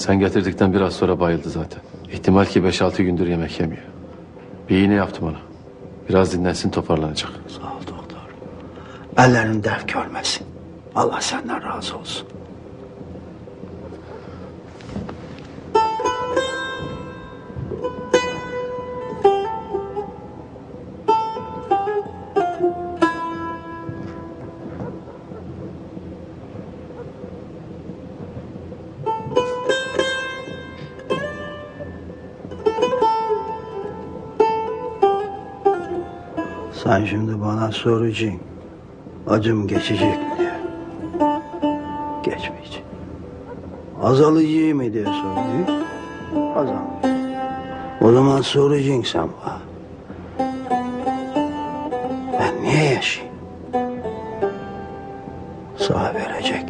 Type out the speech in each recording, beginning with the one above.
Sen getirdikten biraz sonra bayıldı zaten. İhtimal ki 5-6 gündür yemek yemiyor. Bir iğne yaptım ona. Biraz dinlensin toparlanacak. Sağ ol doktor. Ellerin dert görmesin. Allah senden razı olsun. Sen şimdi bana soracaksın. Acım geçecek mi diye. Geçmeyecek. Azalıcı mı diye soruyor. Azalmayacak. O zaman soracaksın sen bana. Ben niye yaşayayım? Sana verecek,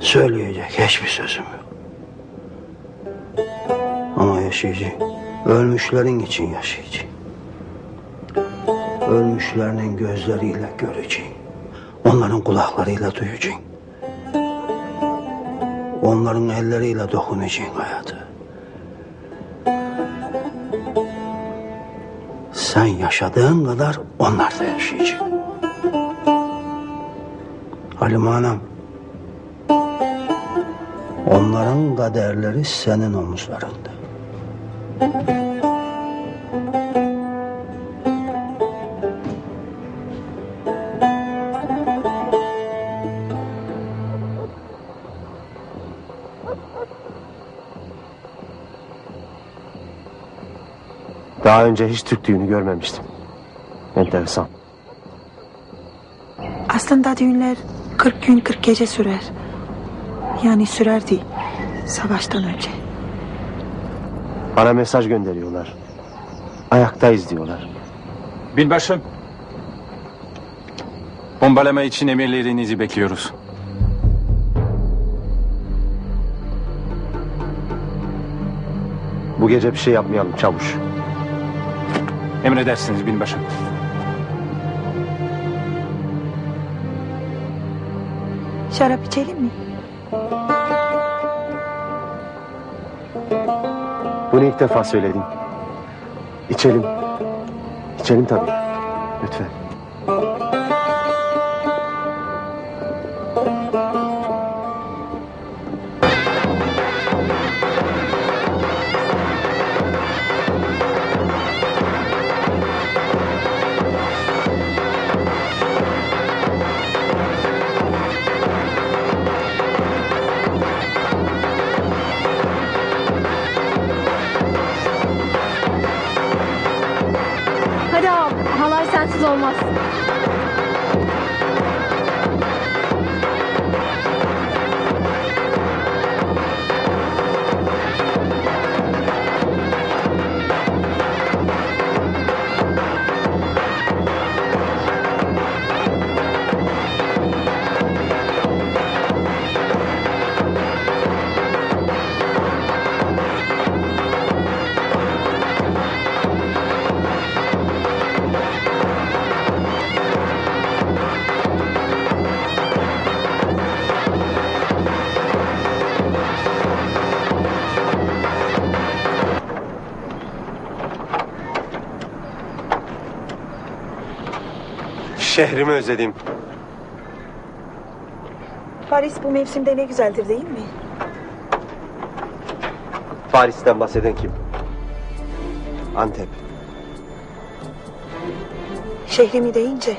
söyleyecek hiçbir sözüm yok. Ama yaşayacaksın. Ölmüşlerin için yaşayacaksın. Ölmüşlerinin gözleriyle göreceksin. Onların kulaklarıyla duyacaksın. Onların elleriyle dokunacaksın hayatı. Sen yaşadığın kadar onlar da yaşayacak. Halime Hanım. Onların kaderleri senin omuzlarında. Daha önce hiç Türk düğünü görmemiştim. Enteresan. Aslında düğünler 40 gün 40 gece sürer. Yani sürerdi savaştan önce. Bana mesaj gönderiyorlar. Ayaktayız diyorlar. Binbaşım. Bombalama için emirlerinizi bekliyoruz. Bu gece bir şey yapmayalım çavuş. Emredersiniz binbaşım. Şarap içelim mi? Bunu ilk defa söyledin. İçelim. İçelim tabii. Lütfen. ざいます。Şehrimi özledim. Paris bu mevsimde ne güzeldir değil mi? Paris'ten bahseden kim? Antep. Şehrimi deyince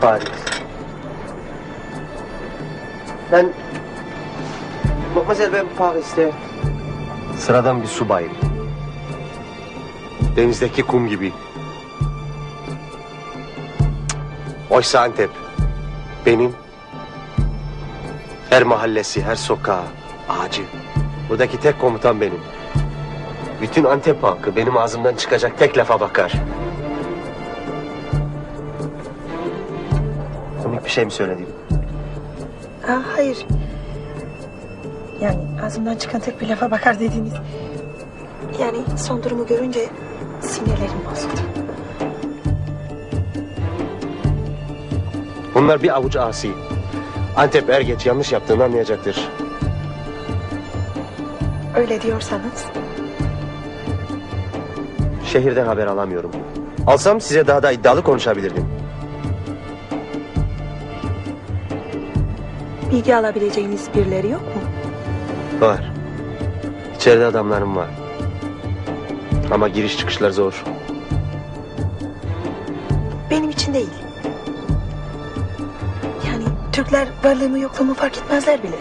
Paris. Ben... Mademoiselle ben Paris'te... Sıradan bir subayım. Denizdeki kum gibi. Oysa Antep... Benim... Her mahallesi, her sokağı, ağacı. Buradaki tek komutan benim. Bütün Antep halkı benim ağzımdan çıkacak tek lafa bakar. Komik bir şey mi söyledim? Aa, hayır. Yani ağzımdan çıkan tek bir lafa bakar dediniz. Yani son durumu görünce sinirlerim bozuldu. Bunlar bir avuç asi. Antep er geç yanlış yaptığını anlayacaktır. Öyle diyorsanız. Şehirden haber alamıyorum. Alsam size daha da iddialı konuşabilirdim. Bilgi alabileceğiniz birileri yok mu? Var. İçeride adamlarım var. Ama giriş çıkışlar zor. Benim için değil. Yani Türkler varlığımı yokluğumu fark etmezler bile.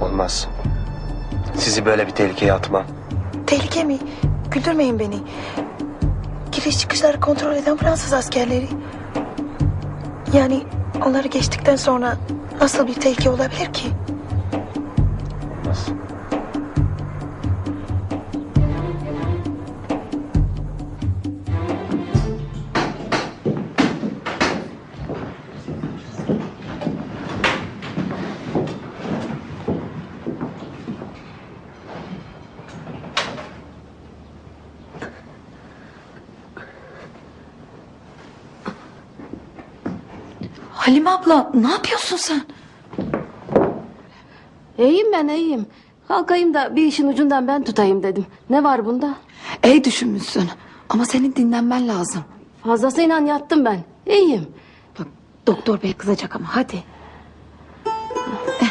Olmaz. Sizi böyle bir tehlikeye atmam. Tehlike mi? Güldürmeyin beni. Giriş çıkışları kontrol eden Fransız askerleri. Yani onları geçtikten sonra nasıl bir tehlike olabilir ki? Halime abla ne yapıyorsun sen? İyiyim ben iyiyim. Kalkayım da bir işin ucundan ben tutayım dedim. Ne var bunda? İyi düşünmüşsün ama senin dinlenmen lazım. Fazlasıyla yattım ben. İyiyim. Bak doktor bey kızacak ama hadi. Eh. Eh,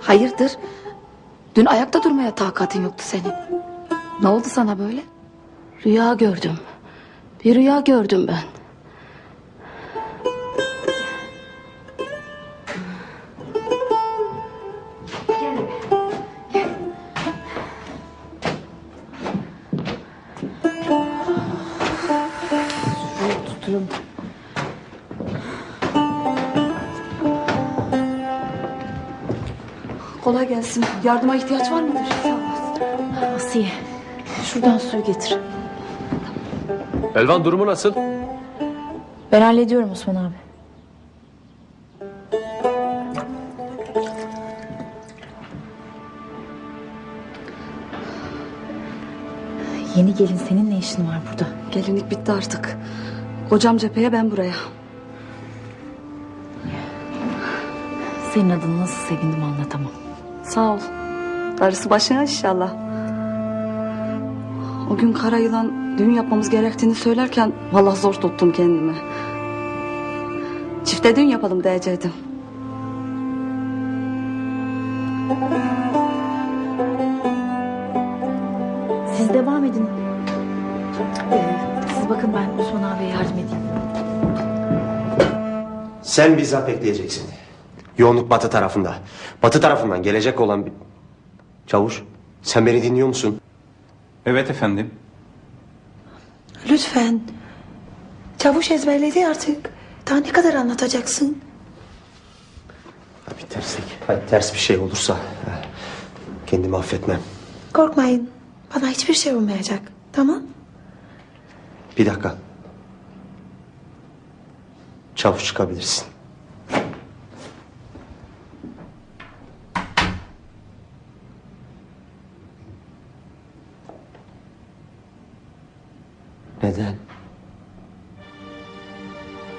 Hayırdır? Dün ayakta durmaya takatin yoktu senin. Ne oldu sana böyle? Rüya gördüm. Bir rüya gördüm ben. Kolay gelsin. Yardıma ihtiyaç var mıdır? Asiye. Şuradan suyu getir. Elvan durumu nasıl? Ben hallediyorum Osman abi. Yeni gelin senin ne işin var burada? Gelinlik bitti artık. Kocam cepheye ben buraya. Senin adını nasıl sevindim anlatamam. Sağ ol. Darısı başına inşallah. O gün kara yılan düğün yapmamız gerektiğini söylerken vallahi zor tuttum kendimi. Çifte düğün yapalım diyecektim. Siz devam edin. Ee, bakın ben Osman abiye yardım edeyim. Sen bizzat bekleyeceksin. Yoğunluk batı tarafında. Batı tarafından gelecek olan bir... Çavuş, sen beni dinliyor musun? Evet efendim. Lütfen. Çavuş ezberledi artık. Daha ne kadar anlatacaksın? Ha, Bir terslik. Hadi ters bir şey olursa ha, kendimi affetmem. Korkmayın. Bana hiçbir şey olmayacak. Tamam? Bir dakika. Çavuş çıkabilirsin. Neden?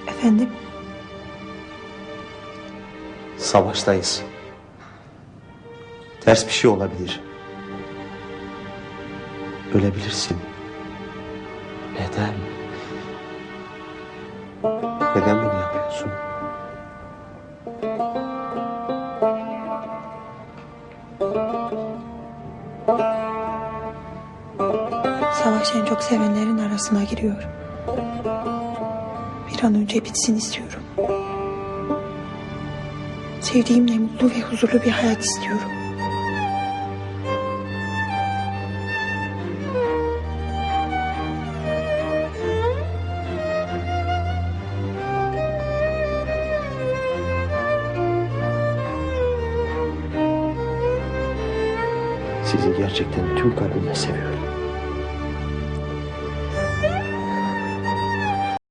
Efendim? Savaştayız. Ters bir şey olabilir. Ölebilirsin. Neden? Neden bunu yapıyorsun? Savaş en çok sevenlerin arasına giriyor. Bir an önce bitsin istiyorum. Sevdiğimle mutlu ve huzurlu bir hayat istiyorum. Sizi gerçekten tüm kalbimle seviyorum.